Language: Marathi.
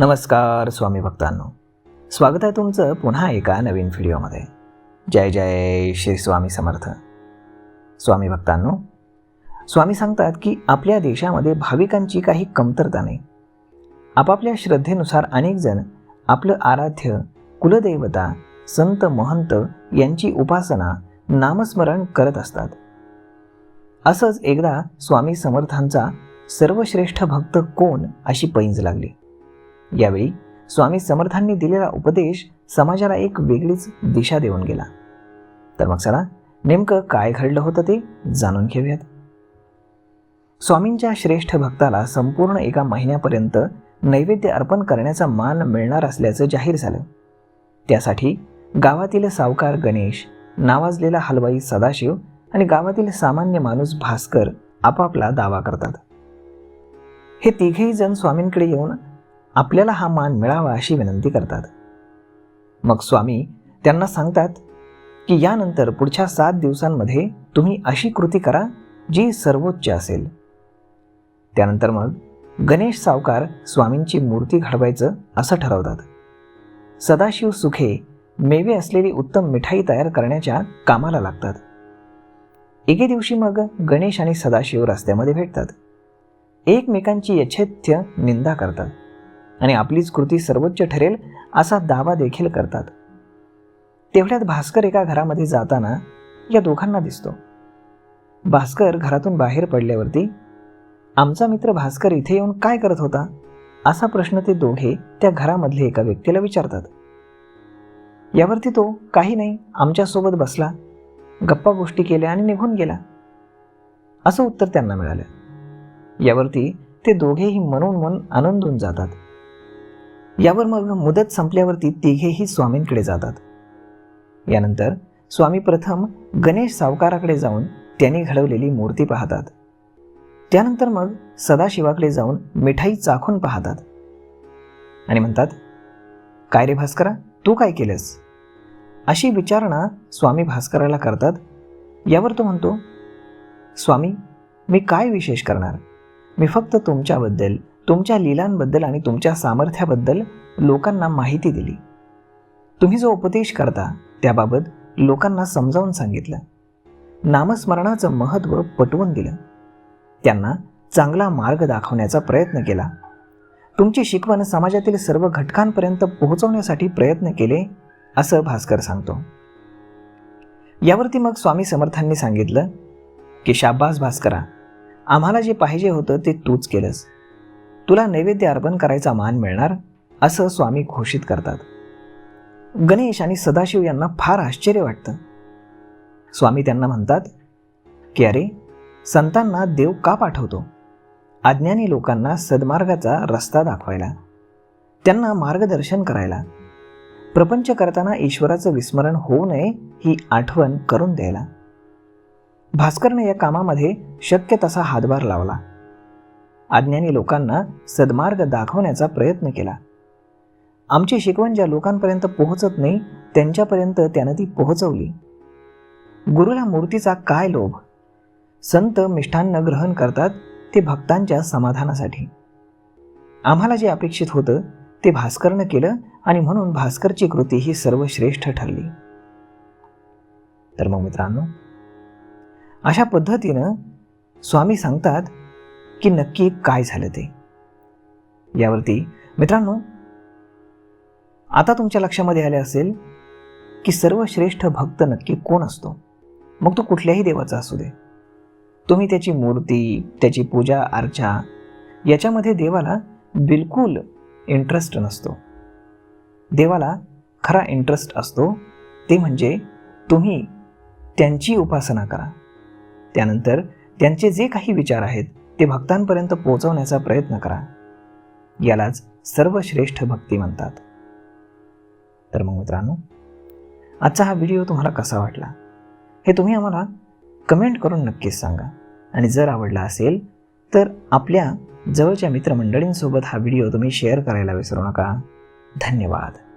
नमस्कार स्वामी भक्तांनो. स्वागत आहे तुमचं पुन्हा एका नवीन व्हिडिओमध्ये. जय जय श्री स्वामी समर्थ. स्वामी भक्तांनो स्वामी सांगतात की आपल्या देशामध्ये भाविकांची काही कमतरता नाही. आपापल्या श्रद्धेनुसार अनेकजण आपलं आराध्य कुलदैवता संत महंत यांची उपासना नामस्मरण करत असतात. असंच एकदा स्वामी समर्थांचा सर्वश्रेष्ठ भक्त कोण अशी पैंज लागली. यावेळी स्वामी समर्थांनी दिलेला उपदेश समाजाला एक वेगळीच दिशा देऊन गेला. तर मग चला नेमकं काय घडलं होतं ते जाणून घेऊयात. स्वामींच्या श्रेष्ठ भक्ताला संपूर्ण एका महिन्यापर्यंत नैवेद्य अर्पण करण्याचा मान मिळणार असल्याचं जाहीर झालं. त्यासाठी गावातील सावकार गणेश नावाजलेला हलवाई सदाशिव आणि गावातील सामान्य माणूस भास्कर आपापला दावा करतात. हे तिघेही जण स्वामींकडे येऊन आपल्याला हा मान मिळावा अशी विनंती करतात. मग स्वामी त्यांना सांगतात की यानंतर पुढच्या सात दिवसांमध्ये तुम्ही अशी कृती करा जी सर्वोच्च असेल. त्यानंतर मग गणेश सावकार स्वामींची मूर्ती घडवायचं असं ठरवतात. सदाशिव सुखे मेवे असलेली उत्तम मिठाई तयार करण्याच्या कामाला लागतात. एके दिवशी मग गणेश आणि सदाशिव रस्त्यामध्ये भेटतात. एकमेकांची यथेथ्य निंदा करतात. आणि आपलीच कृती सर्वोच्च ठरेल असा दावा देखील करतात. तेवढ्यात भास्कर एका घरामध्ये जाताना या दोघांना दिसतो. भास्कर घरातून बाहेर पडल्यावरती आमचा मित्र भास्कर इथे येऊन काय करत होता? असा प्रश्न ते दोघे त्या घरामधले एका व्यक्तीला विचारतात. यावरती तो काही नाही आमच्यासोबत बसला. गप्पा गोष्टी केल्या आणि निघून गेला. असं उत्तर त्यांना मिळालं. यावरती ते दोघेही मनोन मन आनंदून जातात. यावर मग मुदत संपल्यावरती तिघेही स्वामींकडे जातात. यानंतर स्वामी प्रथम गणेश सावकाराकडे जाऊन त्यांनी घडवलेली मूर्ती पाहतात. त्यानंतर मग सदाशिवाकडे जाऊन मिठाई चाखून पाहतात. आणि म्हणतात काय रे भास्करा तू काय केलंस? अशी विचारणा स्वामी भास्कराला करतात. यावर तो म्हणतो स्वामी मी काय विशेष करणार? मी फक्त तुमच्याबद्दल तुमच्या लिलांबद्दल आणि तुमच्या सामर्थ्याबद्दल लोकांना माहिती दिली. तुम्ही जो उपदेश करता त्याबाबत लोकांना समजावून सांगितलं. नामस्मरणाचं महत्त्व पटवून दिलं. त्यांना चांगला मार्ग दाखवण्याचा प्रयत्न केला. तुमची शिकवण समाजातील सर्व घटकांपर्यंत पोहोचवण्यासाठी प्रयत्न केले असं भास्कर सांगतो. यावरती मग स्वामी समर्थांनी सांगितलं की शाब्बास भास्करा आम्हाला जे पाहिजे होतं ते तूच केलंस. तुला नैवेद्य अर्पण करायचा मान मिळणार? असं स्वामी घोषित करतात. गणेश आणि सदाशिव यांना फार आश्चर्य वाटतं. स्वामी त्यांना म्हणतात की अरे संतांना देव का पाठवतो? अज्ञानी लोकांना सद्मार्गाचा रस्ता दाखवायला त्यांना मार्गदर्शन करायला. प्रपंच करताना ईश्वराचं विस्मरण होऊ नये ही आठवण करून द्यायला. भास्करने या कामामध्ये शक्य तसा हातभार लावला. अज्ञानी लोकांना सद्मार्ग दाखवण्याचा प्रयत्न केला. आमची शिकवण ज्या लोकांपर्यंत पोहोचत नाही त्यांच्यापर्यंत त्यानं ती पोहोचवली. गुरुला मूर्तीचा काय लोभ? संत मिष्ठान्न ग्रहण करतात ते भक्तांच्या समाधानासाठी. आम्हाला जे अपेक्षित होतं ते भास्करनं केलं आणि म्हणून भास्करची कृती ही सर्वश्रेष्ठ ठरली. तर मग मित्रांनो अशा पद्धतीनं स्वामी सांगतात की नक्की काय झालं ते? यावरती मित्रांनो आता तुमच्या लक्षामध्ये आले असेल की सर्वश्रेष्ठ भक्त नक्की कोण असतो? मग तो कुठल्याही देवाचा असू दे. तुम्ही त्याची मूर्ती त्याची पूजा अर्चा याच्यामध्ये देवाला बिलकुल इंटरेस्ट नसतो. देवाला खरा इंटरेस्ट असतो ते म्हणजे तुम्ही त्यांची उपासना करा. त्यानंतर त्यांचे जे काही विचार आहेत ते भक्तांपर्यंत पोहोचवण्याचा प्रयत्न करा. यालाच सर्वश्रेष्ठ भक्ती म्हणतात. तर मग मित्रांनो आजचा हा व्हिडिओ तुम्हाला कसा वाटला? हे तुम्ही आम्हाला कमेंट करून नक्कीच सांगा. आणि जर आवडला असेल तर आपल्या जवळच्या मित्रमंडळींसोबत हा व्हिडिओ तुम्ही शेअर करायला विसरू नका. धन्यवाद.